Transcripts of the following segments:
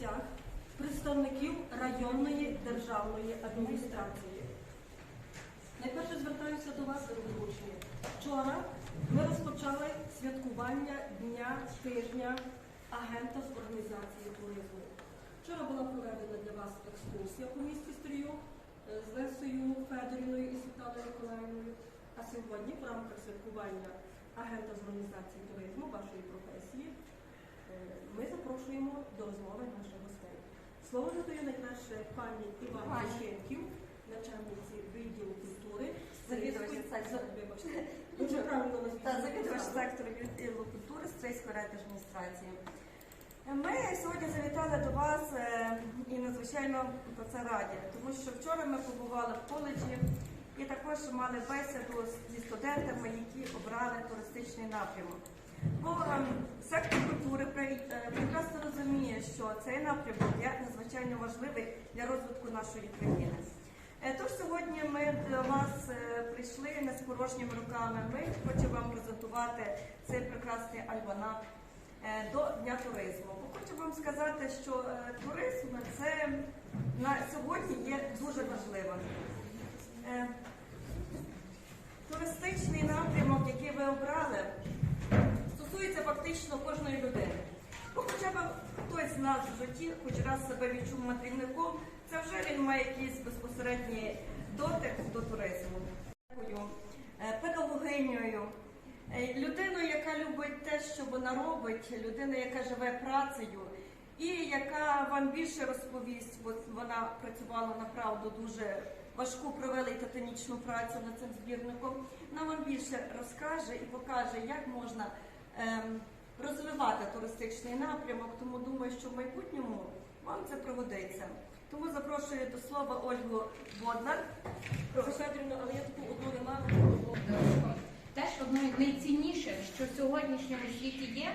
гостях представників районної державної адміністрації. Найперше звертаюся до вас, дорогі. Вчора ми розпочали святкування Дня тижня агента з організації туризму. Вчора була проведена для вас екскурсія по місті Стрію е, з Лесою Федорівною і Світланою Миколаївною. А сьогодні в рамках святкування агента з організації туризму вашої професії ми запрошуємо до розмови наших гостей. Слово надаю найперше пані Івані Пані. Щенків, начальниці відділу культури. Сектору. Дуже правильно та завідувач сектору відділу культури Стрийської райдержадміністрації. Ми сьогодні завітали до вас е, і надзвичайно про це раді, тому що вчора ми побували в коледжі і також мали бесіду зі студентами, які обрали туристичний напрямок. Бо е, сектор культури що цей напрямок є надзвичайно важливий для розвитку нашої країни. Е, Тож сьогодні ми до вас е, прийшли не з порожніми руками. Ми хочемо вам презентувати цей прекрасний альманах е, до Дня туризму. Хочу вам сказати, що туризм це на сьогодні є дуже важливим. З в житті хоч раз себе відчув мандрівником, це вже він має якийсь безпосередній дотик до туризму. Е, Педагогинею, людиною, яка любить те, що вона робить, людина, яка живе працею, і яка вам більше розповість, бо вона працювала направду дуже важку, провели титанічну працю над цим збірником. Вона вам більше розкаже і покаже, як можна розвивати туристичний напрямок. Тому думаю, що в майбутньому вам це пригодиться. Тому запрошую до слова Ольгу Боднар. Професор Федорівна, але я таку одну ремарку. Теж одне найцінніше, що в сьогоднішньому світі є,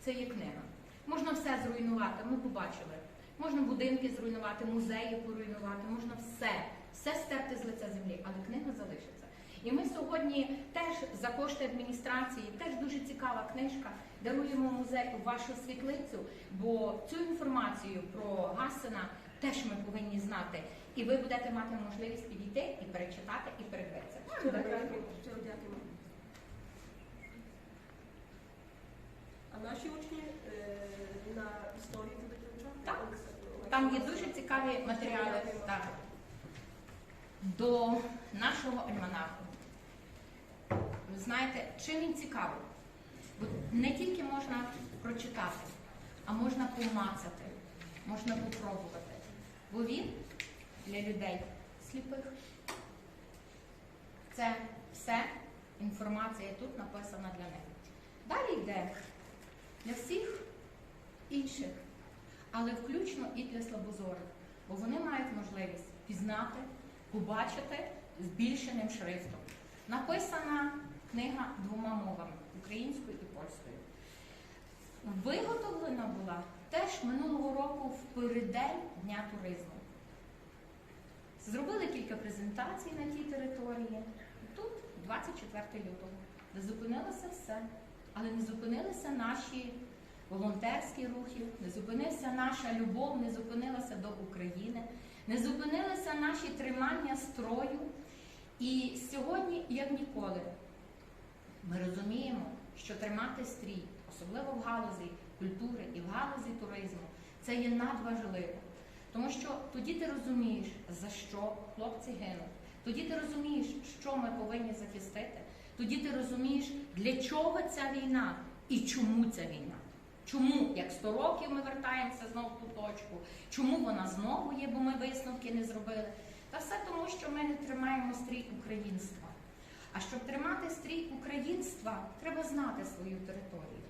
це є книга. Можна все зруйнувати, ми побачили. Можна будинки зруйнувати, музеї поруйнувати, можна все, все стерти з лиця землі, але книга залишиться. І ми сьогодні теж за кошти адміністрації, теж дуже цікава книжка, даруємо музей у вашу світлицю, бо цю інформацію про Гасена теж ми повинні знати. І ви будете мати можливість підійти і перечитати, і передивитися. Дякую. А наші учні е, на історії будуть вивчати? Так. Там є дуже цікаві матеріали так, до нашого альманаху. Ви знаєте, чим він цікавий? Не тільки можна прочитати, а можна помацати, можна попробувати. Бо він для людей сліпих. Це все інформація тут написана для них. Далі йде для всіх інших але включно і для слабозорих, бо вони мають можливість пізнати, побачити збільшеним шрифтом. Написана книга двома мовами українською і польською. Виготовлена була теж минулого року в переддень Дня туризму. Зробили кілька презентацій на тій території. Тут 24 лютого. Не зупинилося все, але не зупинилися наші волонтерські рухи, не зупинився наша любов, не зупинилася до України, не зупинилися наші тримання строю. І сьогодні, як ніколи, ми розуміємо, що тримати стрій, особливо в галузі культури і в галузі туризму, це є надважливо. Тому що тоді ти розумієш, за що хлопці гинуть, тоді ти розумієш, що ми повинні захистити, тоді ти розумієш, для чого ця війна і чому ця війна. Чому, як 100 років ми вертаємося знову в ту точку? Чому вона знову є, бо ми висновки не зробили? Та все тому, що ми не тримаємо стрій українства. А щоб тримати стрій українства, треба знати свою територію.